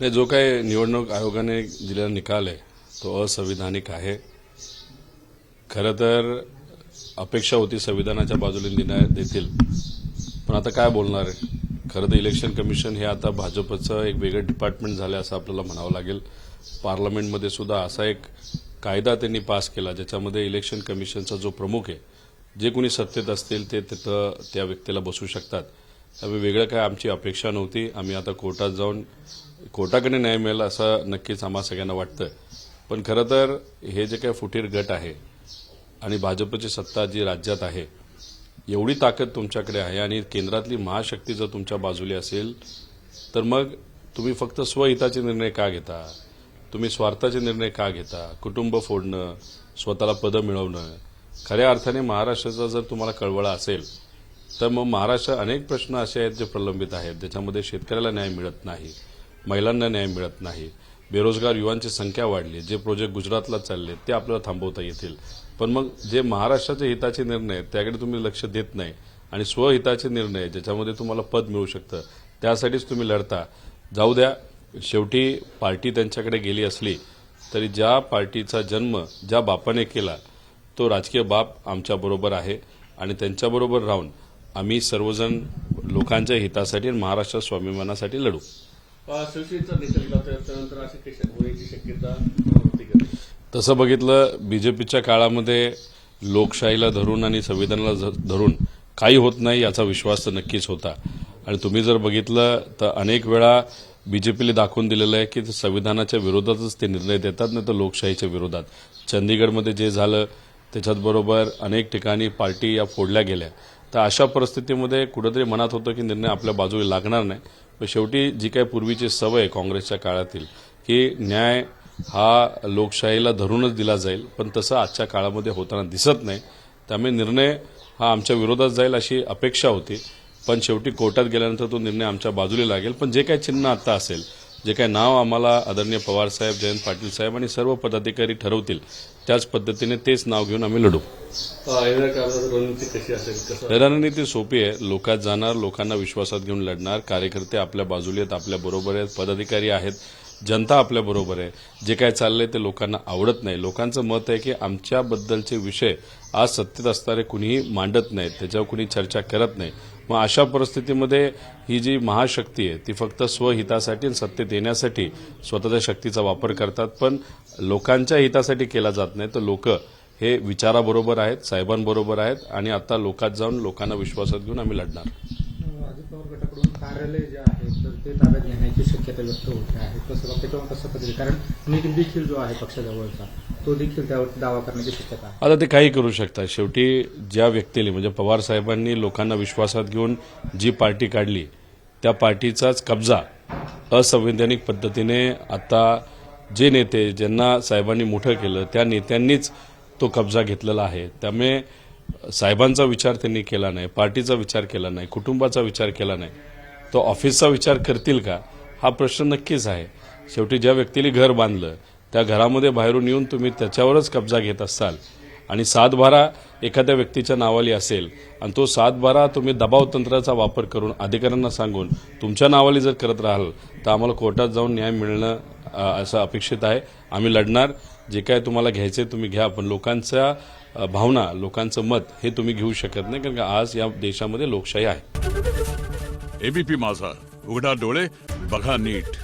नाही जो काही निवडणूक आयोगाने दिलेला निकाल आहे तो असंविधानिक आहे. खरं तर अपेक्षा होती संविधानाच्या बाजूने निर्णय देतील. पण आता काय बोलणार आहे? खरं तर इलेक्शन कमिशन हे आता भाजपचं एक वेगळं डिपार्टमेंट झालं असं आपल्याला म्हणावं लागेल. पार्लमेंटमध्ये सुद्धा असा एक कायदा त्यांनी पास केला ज्याच्यामध्ये इलेक्शन कमिशनचा जो प्रमुख आहे जे कोणी सत्तेत असतील ते तिथं त्या व्यक्तीला बसू शकतात. त्यामुळे वेगळं काय आमची अपेक्षा नव्हती. आम्ही आता कोर्टात जाऊन कोर्टाकडे न्याय मिळेल असं नक्कीच आम्हा सगळ्यांना वाटतं. पण खरं तर हे जे काही फुटीर गट आहे आणि भाजपची सत्ता जी राज्यात आहे एवढी ताकद तुमच्याकडे आहे आणि केंद्रातली महाशक्ती जर तुमच्या बाजूली असेल तर मग तुम्ही फक्त स्वहिताचे निर्णय का घेता? तुम्ही स्वार्थाचे निर्णय का घेता? कुटुंब फोडणं स्वतःला पदं मिळवणं खऱ्या अर्थाने महाराष्ट्राचा जर तुम्हाला कळवळा असेल तर मग महाराष्ट्रात अनेक प्रश्न असे आहेत जे प्रलंबित आहेत. ज्याच्यामध्ये शेतकऱ्याला न्याय मिळत नाही महिलांना न्याय मिळत नाही बेरोजगार युवांची संख्या वाढली जे प्रोजेक्ट गुजरातला चालले ते आपल्याला थांबवता येतील. पण मग जे महाराष्ट्राचे हिताचे निर्णय आहेत त्याकडे तुम्ही लक्ष देत नाही आणि स्वहिताचे निर्णय ज्याच्यामध्ये तुम्हाला पद मिळू शकतं त्यासाठीच तुम्ही लढता. जाऊ द्या शेवटी पार्टी त्यांच्याकडे गेली असली तरी ज्या पार्टीचा जन्म ज्या बापाने केला तो राजकीय बाप आमच्याबरोबर आहे आणि त्यांच्याबरोबर राहून आम्ही सर्वजण लोकांच्या हितासाठी आणि महाराष्ट्र स्वाभिमानासाठी लढू. तसं बघितलं बीजेपीच्या काळामध्ये लोकशाहीला धरून आणि संविधानाला धरून काही होत नाही याचा विश्वास तर नक्कीच होता. आणि तुम्ही जर बघितलं तर अनेक वेळा बीजेपीला दाखवून दिलेलं आहे की संविधानाच्या विरोधातच ते निर्णय देतात नाही तर लोकशाहीच्या विरोधात. चंदीगडमध्ये जे झालं त्याच्यात बरोबर अनेक ठिकाणी पार्टी या फोडल्या गेल्या. तर अशा परिस्थितीमध्ये कुठंतरी मनात होतं की निर्णय आपल्या बाजूला लागणार नाही. पण शेवटी जी काही पूर्वीची सवय आहे काँग्रेसच्या काळातील की न्याय हा लोकशाहीला धरूनच दिला जाईल पण तसं आजच्या काळामध्ये होताना दिसत नाही. त्यामुळे निर्णय हा आमच्या विरोधात जाईल अशी अपेक्षा होती. पण शेवटी कोर्टात गेल्यानंतर तो निर्णय आमच्या बाजूला लागेल. पण जे काही चिन्ह आता असेल जे काही नाव आम्हाला आदरणीय पवार साहेब जयंत पाटील साहेब आणि सर्व पदाधिकारी ठरवतील त्याच पद्धतीने तेच नाव घेऊन आम्ही लढू. रणनीती सोपी आहे. लोकात जाणार लोकांना विश्वासात घेऊन लढणार. कार्यकर्ते आपल्या बाजूला आहेत आपल्या बरोबर आहेत पदाधिकारी आहेत जनता आपल्या बरोबर आहे. जे काय चाललंय ते लोकांना आवडत नाही. लोकांचं मत आहे की आमच्याबद्दलचे विषय आज सत्तेत असणारे कुणीही मांडत नाहीत त्याच्यावर कुणी चर्चा करत नाही. मग अशा परिस्थितीमध्ये ही जी महाशक्ती आहे ती फक्त स्वहितासाठी आणि सत्तेत येण्यासाठी स्वतःच्या शक्तीचा वापर करतात पण लोकांच्या हितासाठी केला जात नाही. तर लोक हे विचाराबरोबर आहेत साहेबांबरोबर आहेत आणि आता लोकात जाऊन लोकांना विश्वासात घेऊन आम्ही लढणार. पवार गटाकडून कार्यालय जे आहे तर ते ताब्यात घेण्याची शक्यता व्यक्त होते आहे. कसं त्याच्यावर कसं पद्धती कारण निक देखील जो आहे पक्षाजवळचा तो देखील त्यावरती दावा करण्याची शक्यता आहे. आता ते काही करू शकतात शेवटी ज्या व्यक्तीने म्हणजे पवार साहेबांनी लोकांना विश्वासात घेऊन जी पार्टी काढली त्या पार्टीचाच कब्जा असंवैधानिक पद्धतीने आता जे नेते ज्यांना साहेबांनी मोठं केलं त्या नेत्यांनीच तो कब्जा घेतलेला आहे. त्यामुळे साहेबांचा विचार त्यांनी केला नाही पार्टीचा विचार केला नाही कुटुंबाचा विचार केला नाही. तो ऑफिसचा विचार करतील का? हा प्रश्न नक्कीच आहे. शेवटी ज्या व्यक्तीने घर बांधलं त्या घरामध्ये बाहेरून येऊन तुम्ही त्याच्यावरच कब्जा घेत असाल आणि सातबारा एखाद्या व्यक्तीच्या नावाली असेल आणि तो सातबारा तुम्ही दबाव तंत्राचा वापर करून अधिकाऱ्यांना सांगून तुमच्या नावाली जर करत राहाल तर आम्हाला कोर्टात जाऊन न्याय मिळणं असं अपेक्षित आहे. आम्ही लढणार. जे काय तुम्हाला घ्यायचे तुम्ही घ्या. पण लोकांच्या भावना लोकांचं मत हे तुम्ही घेऊ शकत नाही. कारण का आज या देशामध्ये लोकशाही आहे. एबीपी माझा. उघडा डोळे बघा नीट.